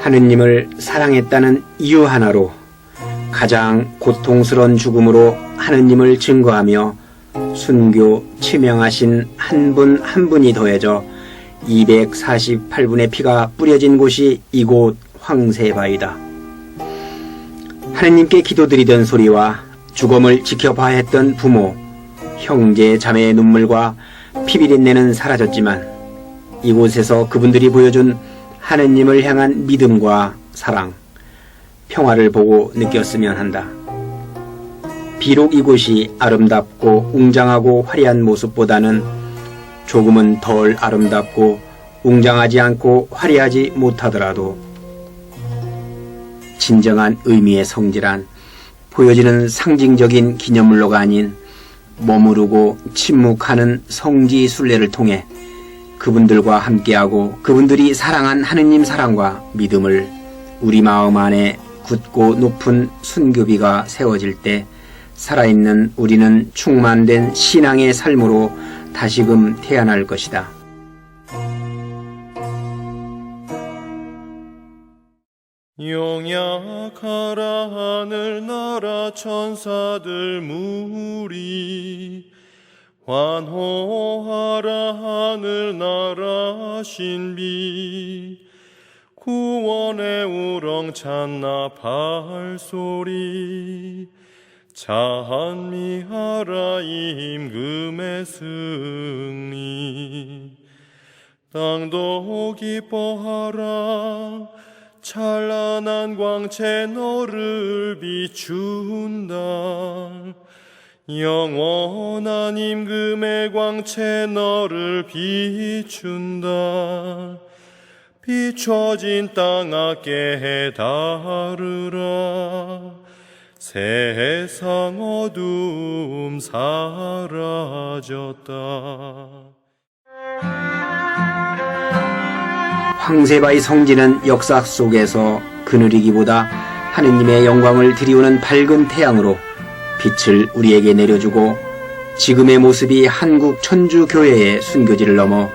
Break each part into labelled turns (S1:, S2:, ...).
S1: 하느님을 사랑했다는 이유 하나로 가장 고통스러운 죽음으로 하느님을 증거하며 순교 치명하신 한분한 분이 더해져 248분의 피가 뿌려진 곳이 이곳 황새바위다. 하느님께 기도드리던 소리와 죽음을 지켜봐야 했던 부모, 형제, 자매의 눈물과 피비린내는 사라졌지만 이곳에서 그분들이 보여준 하느님을 향한 믿음과 사랑, 평화를 보고 느꼈으면 한다. 비록 이곳이 아름답고 웅장하고 화려한 모습보다는 조금은 덜 아름답고 웅장하지 않고 화려하지 못하더라도 진정한 의미의 성질한 보여지는 상징적인 기념물로가 아닌 머무르고 침묵하는 성지 순례를 통해 그분들과 함께하고 그분들이 사랑한 하느님 사랑과 믿음을 우리 마음 안에 굳고 높은 순교비가 세워질 때 살아있는 우리는 충만된 신앙의 삶으로 다시금 태어날 것이다.
S2: 용약하라 하늘나라 천사들 무리 환호하라 하늘나라 신비 구원의 우렁찬 나팔 소리. 찬미하라 임금의 승리. 땅도 기뻐하라. 찬란한 광채 너를 비춘다 영원한 임금의 광채 너를 비춘다. 비춰진 땅 앞에 다르라. 세상 어둠 사라졌다.
S1: 황세바의 성지는 역사 속에서 그늘이기보다 하느님의 영광을 드리우는 밝은 태양으로 빛을 우리에게 내려주고 지금의 모습이 한국 천주교회의 순교지를 넘어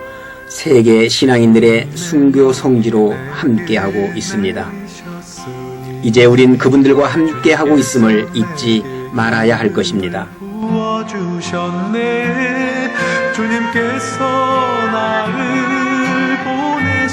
S1: 세계 신앙인들의 순교 성지로 함께하고 있습니다. 이제 우린 그분들과 함께하고 있음을 잊지 말아야 할 것입니다.
S2: 주님께서 나를 보내